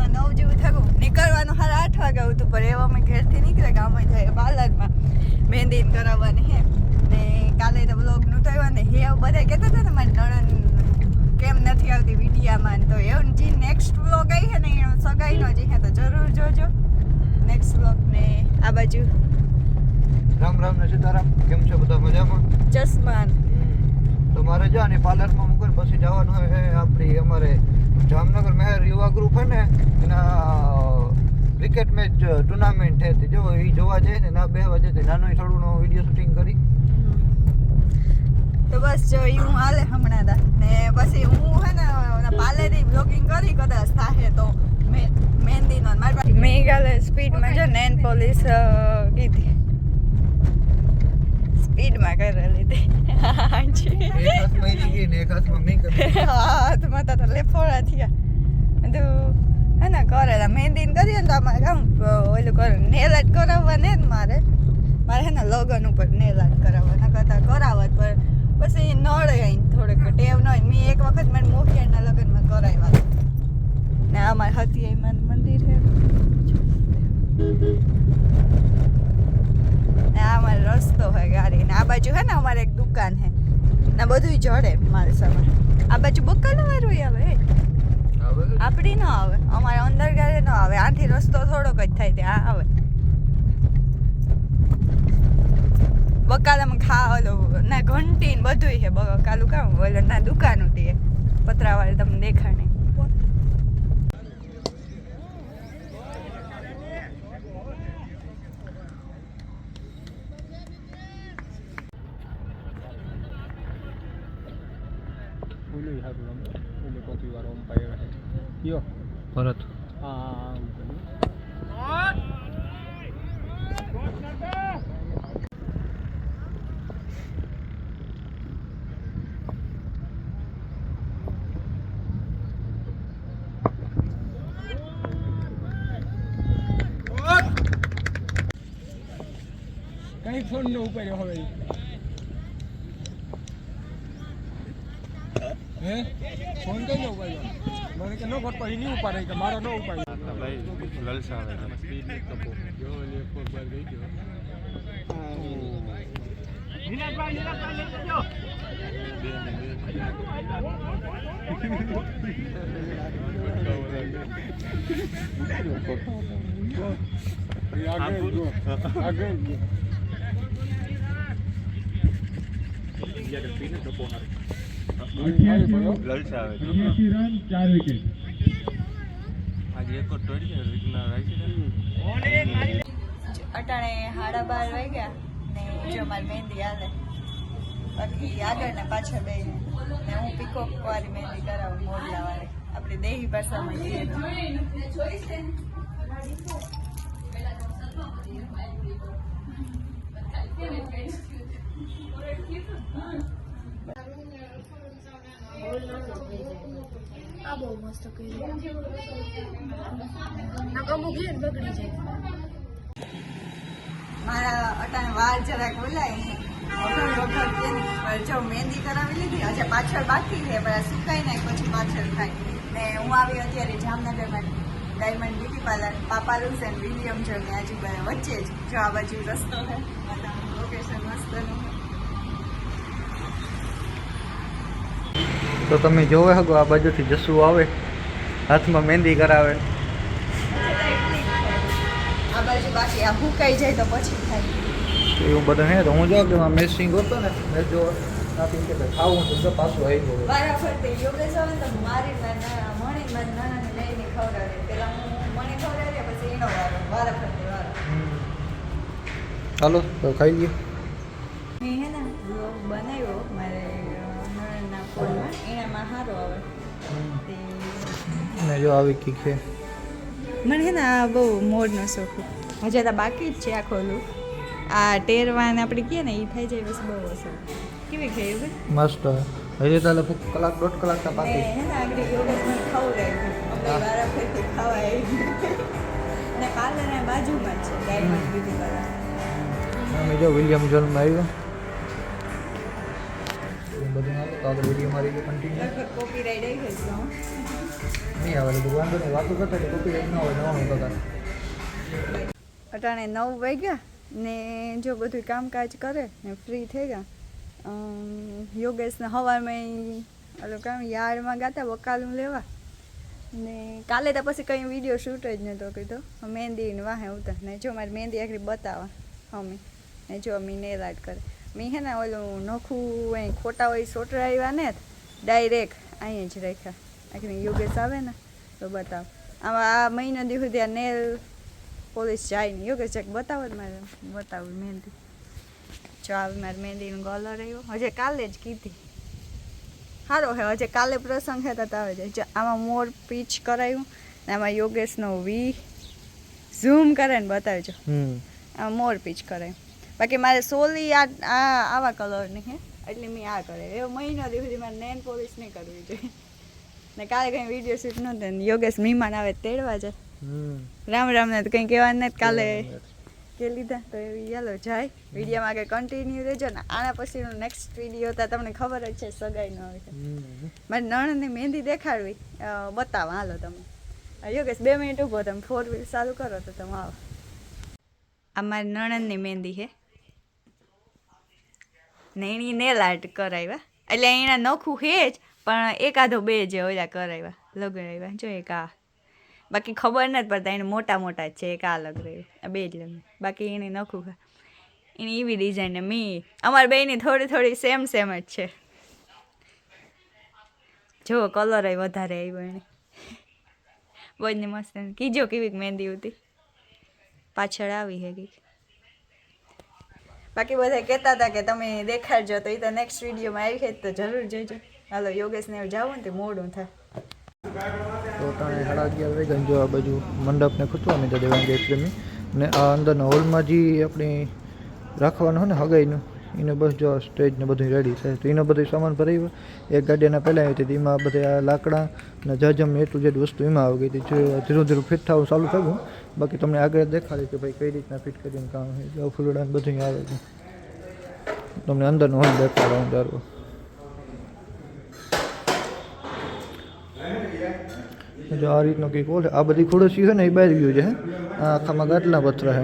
સવારના નવ જેવું થયું. નીકળવાનું હાલ આઠ વાગે હતું પણ એવા અમે ઘેરથી નીકળે કે અમે જાય પાર્લરમાં મહેંદી કરાવવાની હે ને કાલે તો બ્લોગનું થયું ને હે બધા કહેતા હતા ને મારી નણંદ કેમ નથી આવતી વિડીયામાં? તો એવું જે નેક્સ્ટ બ્લોગ આવી છે ને એનો સગાઈનો જે છે તો જરૂર જોજો. નેક્સ્ટ બ્લોગ ને આ બાજુ. રામ રામ ને સીતારામ કેમ છો બધા મજામાં? ચશ્માન તો મારે જા ને પાર્લરમાં મૂકીને પછી જવાનું હોય આપણી અમારે જામનગર મહેર યુવા ગ્રુપ હે ને એના ક્રિકેટ મેચ ટુર્નામેન્ટ હતી જો એ જોવા જાય ને ના બે વાગે તે નાનો થોડું વીડિયો શૂટિંગ કરી. તો બસ જો એ હું હાલે હમણાં દા ને પછી હું હે ને પાલે પાર્લરની બ્લોગિંગ કરી કદાચ થાહે તો મેં મહેંદીનો મારી પાસે મેં કાલે સ્પીડમાં જો નેન પોલીસ કીધી. સ્પીડમાં કરેલી હતી. હાજી હાથમાં તો લેફોડા થયા. તો હે ને કરેલા મહેંદીને કરીએ ને તો અમારે કામ ઓલું કરે નેલ આર્ટ કરાવવા જ મારે. મારે હે ને લગન ઉપર નેલ આર્ટ કરાવવાના કરતા કરાવત પણ પછી નડે આવીને થોડેક ટેવ ન હોય. મેં એક વખત મને મોહિયાના લગ્નમાં કરાવ્યા. ને અમારે હતી એમાં મંદિર છે. ને આ અમારે રસ્તો હોય ગાડી ને આ બાજુ હે ને અમારે એક દુકાન હે. ને બધું જડે મારે સામે આ બાજુ બક્કલ વાળું આવે આપડી આપણી ન આવે. અમારે અંદર ગાડી ન આવે. આથી રસ્તો થોડોક જ થાય ત્યાં આવે. બકાલામાં ખા ઓલો ના ઘંટી ને બધું છે બકાલું કામ. ઓલો ના દુકાન હતી પતરાવાળી તમને દેખાય નહીં ઓલું સારું રમે ઓલું ટોપી વાળો અમ્પાયર છે કયો? ભરત. કઈ ફોન નો ઉપાડ્યો હવે? હે? ફોન કઈ નો ઉપાડ્યો મને કે નો ઘટ પછી નહીં ઉપાડે કે મારો નો ઉપાડ્યો ભાઈ લલસાવે છે. સ્પીડ એક ગઈ ગયો આગળ આગળ ચાર વિકેટ. આજે એક તોડી છે રીતના રાખી અટાણે હાડા બાર વાગ્યા ને જો મારી મહેંદી હાલે. બાકી આગળ ને પાછળ બે ને હું પીકો વાળી મહેંદી કરાવું મોરલા વાળી. આપણી દેહી ભાષામાં કહીએ તો. આ મારા અટાણે વાળ જરાક બોલાય વખત જો મહેંદી કરાવી લીધી, હજી પાછળ બાકી છે, પણ સુકાઈ નાખ પછી પાછળ થાય. ને હું આવી અત્યારે જામનગરમાં ડાયમંડ બ્યુટી પાર્લર પાપાલુસ એન્ડ વિલિયમ જો ને આજુબાજુ વચ્ચે જ જો આ બાજુ રસ્તો છે. લોકેશન મસ્તનું તો તમે જોવે શકો આ બાજુથી જસુ આવે હાથમાં મહેંદી કરાવે. આ બાજુ બાકી આ હુકાઈ જાય તો પછી થાય. તો એવું બધું હે તો હું જો કે મેસિંગ હતો ને મેં જો નાખી કે ખાવું તો જો પાછું આવી ગયું. વારા ફરતે યોગેશ આવે ને તો મારી મણી મારી નાનાને લઈને ખવડાવે. પેલા હું મણી ખવડાવે પછી એનો વારો વારા ફરતે વારો. ચાલો તો ખાઈ લઈએ જો આવી કી છે. મને હે ને આ બહુ મોડનો શોખ હજે તો બાકી જ છે આખો ખોલું આ ટેરવાન આપણે કહીએ ને એ થઈ જાય બસ બહુ અસર. કેવી ખાઈ ભાઈ મસ્ત હજી તાલે ફૂક કલાક દોઢ કલાક તો બાકી હે ને આગળ અમને વારા ફરતે ખવાય ને પાર્લર બાજુમાં છે ડાયમંડ બ્યુટી પાર્લર અમે જો વિલિયમ જોનમાં આવ્યો. બધું હાલો તો આગળ વીડિયો મારી કન્ટિન્યુ કોપી રાઈડ આવી ગઈ છે અટાણે નવ વાગ્યા ને જો બધું કામકાજ કરે ને ફ્રી થઈ ગયા. યોગેશને સવારમાં ઓલું કામ યાર્ડમાં ગાતા, વકાલું લેવા. ને કાલે તો પછી કંઈ વીડિયો શૂટ જ નહોતો કીધો. મહેંદીને વાહે ઉતર, ને જો મારી મહેંદી આખરી બતાવા અમે ને જો અમે નેલ આર્ટ કરે. મેં હે ને ઓલું નોખું અહીં ખોટા હોય સોટરા આવ્યા ને ડાયરેક્ટ અહીં જ રાખ્યા. આખરી યોગેશ આવે ને તો બતાવ. આમાં આ મહિના દી સુધી આ નેલ પોલીસ જાય નહીં યોગેશ ચેક બતાવો જ મારે. બતાવું મહેંદી. જો આવે મારી મહેંદીનો કલર આવ્યો હજે કાલે જ કીધી. સારો હે હજે કાલે પ્રસંગ હે તો આવે છે આમાં મોર પીચ કરાયું ને આમાં યોગેશનો વી ઝૂમ કરે ને બતાવજો. હમ. આ મોર પીચ કરાયું. બાકી મારે સોલી આ આ આવા કલરની હે. એટલે મેં આ કરે એવો મહિનો દિવસ મારે નેન પોલીસ નહીં કરવી જોઈએ. ને કાલે કઈ વીડિયો શૂટ નો ને યોગેશ મહેમાન આવે તેડવા જાય. રામ રામ ને તો કંઈ કહેવાનું નથી કાલે કે લીધા તો એવી ચાલો જાય. વિડીયોમાં આગળ કન્ટિન્યુ રહેજો ને આના પછીનો નેક્સ્ટ વીડિયો તો તમને ખબર જ છે સગાઈનો આવે મારે નણંદની મહેંદી દેખાડવી. બતાવો હાલો તમે. યોગેશ બે મિનિટ ઊભો તમે ફોર વ્હીલ ચાલુ કરો તો તમે આવો. આ મારી નણંદની મહેંદી છે ને એની નેલ આર્ટ કરાવ્યા એટલે એના નખું છે જ. પણ એકાદો બે જે ઓલા કરાવ્યા લગાવ્યા જો એક આ. બાકી ખબર નથી પડતા, એને મોટા મોટા જ છે, એક આ રહ્યું આ બે જ લગ્ન. બાકી એને નખું એની એવી ડિઝાઇન ને મી અમારી બેની થોડી થોડી સેમ સેમ જ છે. જો કલર વધારે આવ્યો એને. બહુ મસ્ત કીજો કેવીક મહેંદી હતી પાછળ આવી હે કંઈક. બાકી બધા કહેતા હતા કે તમે દેખાડજો તો એ તો નેક્સ્ટ વિડીયોમાં આવી છે તો જરૂર જોજો હાલો, યોગેશને જાવું ને તે મોડું થાય. તો ત્રણે સાડા અગિયાર વાગ્યા આ બાજુ મંડપને ખૂટવાની તો દેવાંગી પ્રેમી ને આ અંદરના હોલમાં જે આપણે રાખવાનું હોય ને, હગાઈનું, એને બસ જો સ્ટેજ ને બધું રેડી છે. તો એનો બધો સામાન ભરાયો એક ગાડીના પહેલાં આવી હતી, એમાં બધા આ લાકડા ને જજમ એ ટુ વસ્તુ એમાં આવી ગઈ હતી. જો ધીરે ધીરે ફિટ થવું ચાલુ થયું. બાકી તમને આગળ દેખાડી કે ભાઈ કઈ રીતના ફિટ કરીને કામ છે. ફૂલડા બધું આવે છે. તમને અંદરનો હોલ દેખાડવાનું જરૂર જો આ રીતનો કંઈક ઓલ. આ બધી ખુરશી છે ને એ બહાર ગયું છે આખામાં ગાટલા પથ્થર છે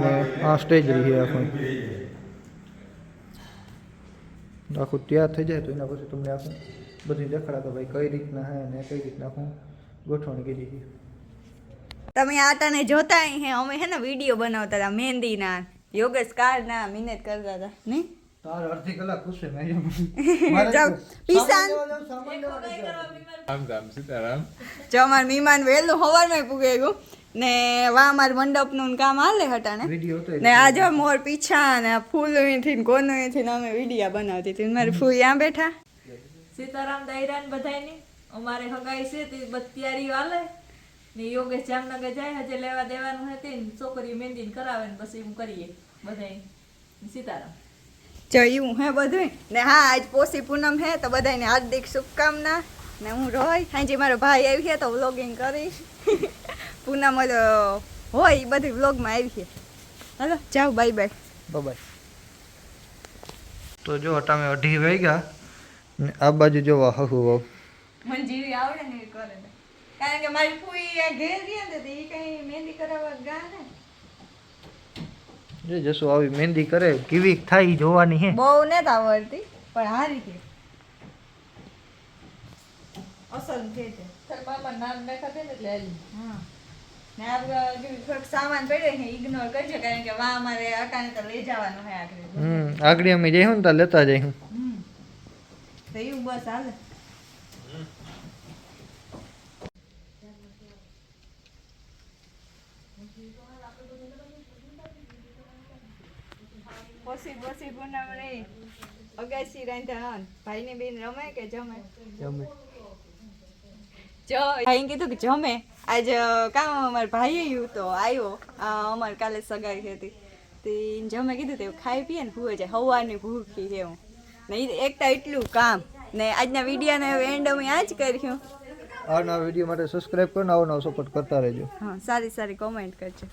ને આ સ્ટેજ રહી છે આખું. આખું તૈયાર થઈ જાય તો એના પછી તમને આખું બધી દેખાડા કે ભાઈ કઈ રીતના હે ને કઈ રીતના આખું ગોઠવણ કરી છે. તમે આટાને જોતા હે, અમે હે ને વીડિયો બનાવતા હતા, મહેંદીના યોગેશ કારના મહેનત કરતા હતા નહીં? વહેલું પૂગે ગયું. ને વા કામ હાલે ને. આ મોર પીછા ને ફૂલોથી ને કોનોથી ને અમે વિડીયા બનાવતી હતી. મારી ફૂઈ ત્યાં બેઠા. સીતારામ દાયરાન બધાયની. અમારે હગાઈ છે તે બધી તૈયારીઓ ને યોગેશ જામનગર જાય હજે લેવા દેવાનું હતી ને છોકરી મહેંદી કરાવે ને પછી હું કરીએ બધાય સીતારામ. જો એવું હે બધું ને હા આજ પોસી પૂનમ હે તો બધાને હાર્દિક શુભકામના. ને હું રોય. હાજી મારો ભાઈ આવી છે તો વ્લોગિંગ કરીશ. પૂનમ ઓલો હોય એ બધી વ્લોગમાં આવી છે હલો જાઓ બાય બાય બાય તો જો તમે અઢી વાગ્યા ને આ બાજુ જોવા હહુ વાહ મને જીવી આવડે ને કરે કારણ કે મારી ફૂઈ આ ઘેર રહી ને તો એ કઈ મહેંદી કરાવવા ગયા ને. જે જસુ આવી મહેંદી કરે કેવી થાય જોવાની હે. બહુ ને આવડતી પણ હારી છે અસલ છે તાર મામા નામ મે ખાતે ને એટલે. હા. ને આ સામાન પડ્યો હે ઇગ્નોર કરજો કારણ કે વા અમારે અકાને તો લઈ જવાનું હે આગળ. હમ આગળ અમે જઈ ને તો લેતા જઈ હમ. તો એવું બસ હાલે. પછી પછી પૂનમ રહી અગાસી રાંધા ભાઈની બેન રમે કે જમે? જમે. જો ભાઈ કીધું કે જમે. આજ કામ અમારા ભાઈ આવ્યું તો આવ્યો આ અમારે કાલે સગાઈ હતી. તે જમે કીધું તે ખાઈ પીએ ને ભૂવે જાય. હવાની ભૂખી છે હું ને એકતા એટલું કામ. ને આજના વિડીયોને એન્ડ અમે આ જ કર્યું. આવના વીડિયો માટે સબસ્ક્રાઇબ કરો નવો નવો સપોર્ટ કરતા રહેજો. હા સારી સારી કોમેન્ટ કરજો.